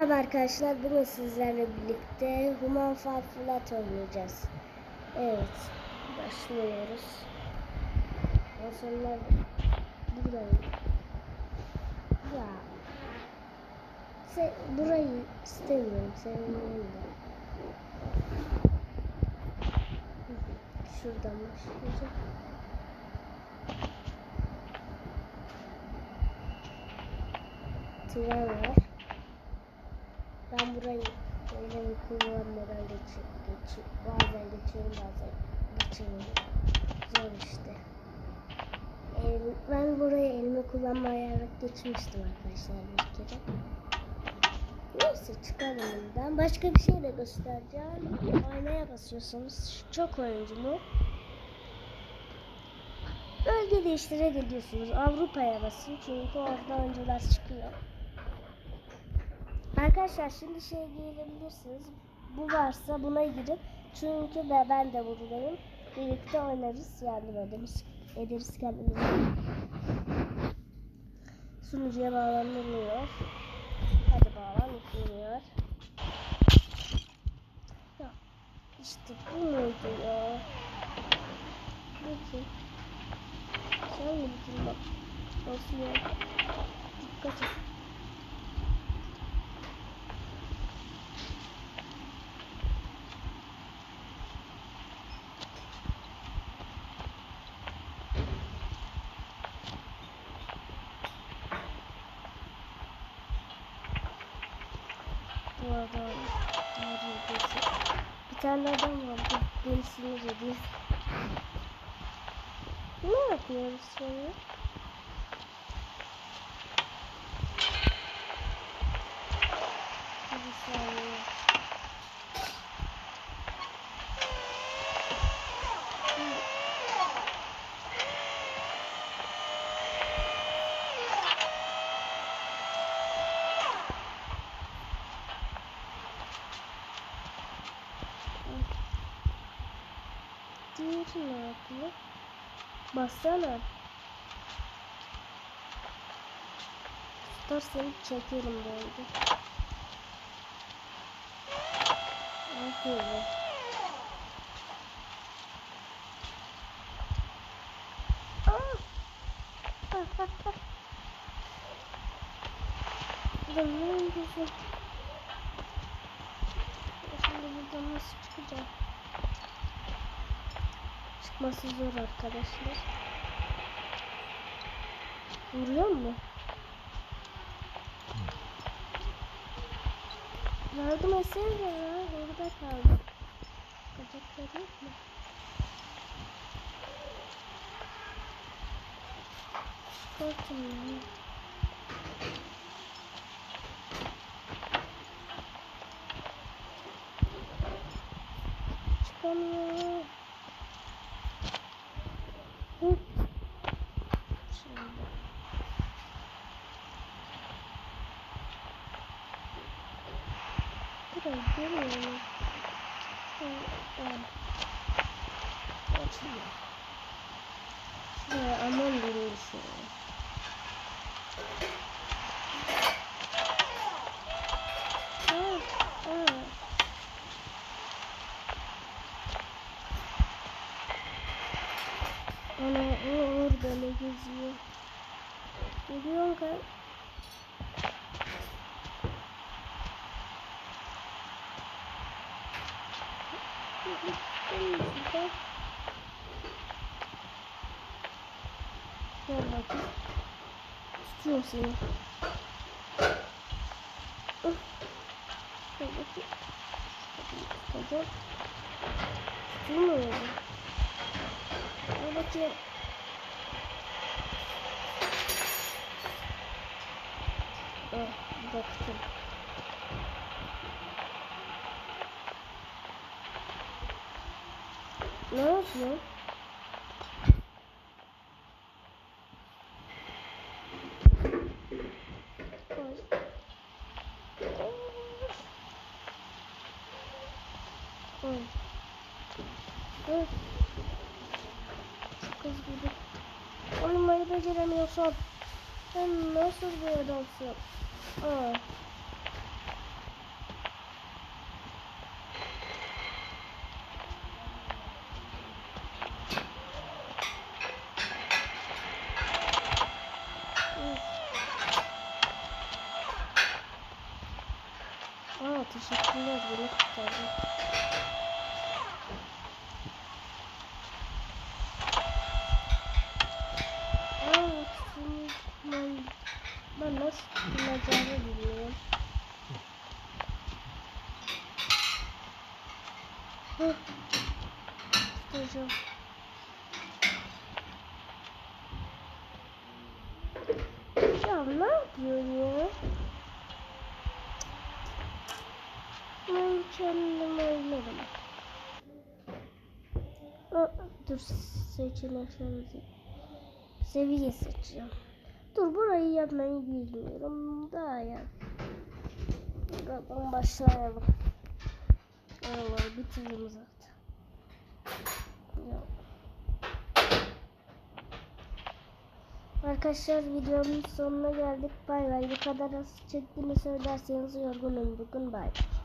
Merhaba arkadaşlar, bugün sizlerle birlikte Human Fall oynayacağız. Evet, başlıyoruz. Masallar buradayım. Ya, se burayı istemiyorum, sevmiyorum da. Şuradan başlayacağım. Tren var. Ben burayı böyle kullanmadan geçi, geçi, bazen geçiyorum bazen geçemiyorum. Zor işte. Ee, ben burayı elime kullanmayarak geçmiştim arkadaşlar bir kere. Neyse çıkalım bundan. Başka bir şey de göstereceğim. Aynaya basıyorsunuz. Çok oyuncu mu? Bölge değiştire gidiyorsunuz. Avrupa'ya basın çünkü orada oyuncular çıkıyor. Arkadaşlar şimdi şey girebilirsiniz. Bu varsa buna girip çünkü ben, ben de buradayım. Birlikte oynarız. Yardım ederiz, ederiz kendimize. Sunucuya bağlanılıyor. Hadi bağlan. Ya işte bu muydu ya? Bakın. Sen mi gittin bak. Basıyor. Dikkat et. Bir tane adam var. Beni sinir ediyor. Ne yapıyoruz şimdi? Yapıyor? Bassana. Tutarsan çekerim böyle. Aferin. Ulan ne yapıyorsun? Şimdi buradan nasıl çıkacağım? Çıkması zor arkadaşlar. Vuruyor mu? Yardım etsene ya. Orada kaldı. Bacakları yok mu? Korktum ya. Hı, evet. Açılıyor. Şuraya aman aa. Ana orada ne geziyor? Geliyor kan. Gel bakayım. Tutuyor seni. Ih. Gel bakayım. Tutacak. Tutulmuyor. Al bakayım. Ah, baktım. Ne yapıyor? Hızlı gidiyor. Olmayı beceremiyorsan sen nasıl bir adamsın? Aa. Teşekkürler beni kurtardın. Ben, ben nasıl kullanacağımı bilmiyorum. Tutacağım. Ya ne yapıyorsun ya? Ben kendim oynarım. Aa, dur seçenekleri seviye seçeceğim. Dur burayı yapmayı bilmiyorum. Daha ya. Buradan başlayalım. Oraları bitirdim zaten. Ya. Arkadaşlar videonun sonuna geldik. Bay bay. Bu kadar az çektiğimi söylerseniz yorgunum bugün. Bay bay.